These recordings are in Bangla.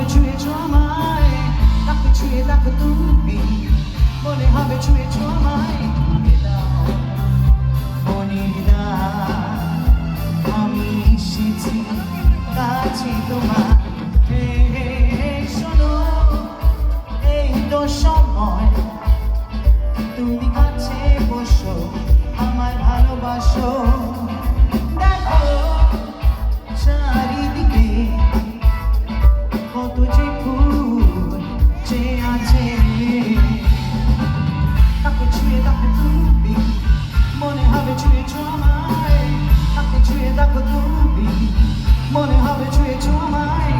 হবে ছুঁয়েছ আমায়, তাকে ছুঁয়ে দেখো তুমি। মনে হবে আমায় মনের দাও আমি এসেছি কাছে তোমার। শোনো, এই তো সময়। তুমি কাছে বসো আমার ভালোবাসো। হবে ছুঁয়েছ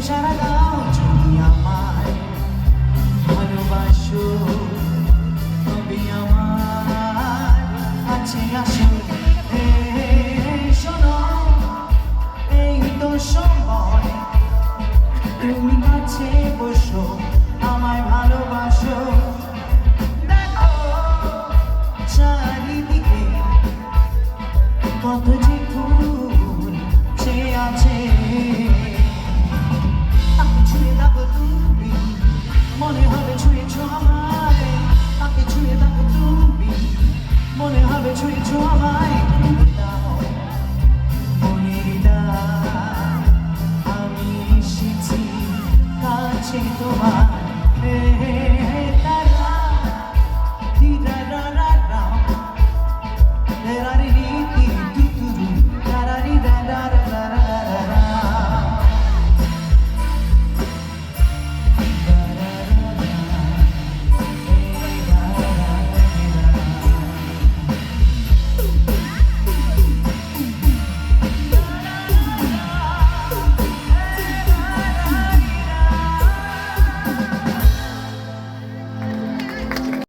সারা দাও যদি আমায় ভালোবাসো তবে আমার এই তো সময় তুমি কাছে বসো আমায় ভালোবাসো দেখো চারিদিকে কত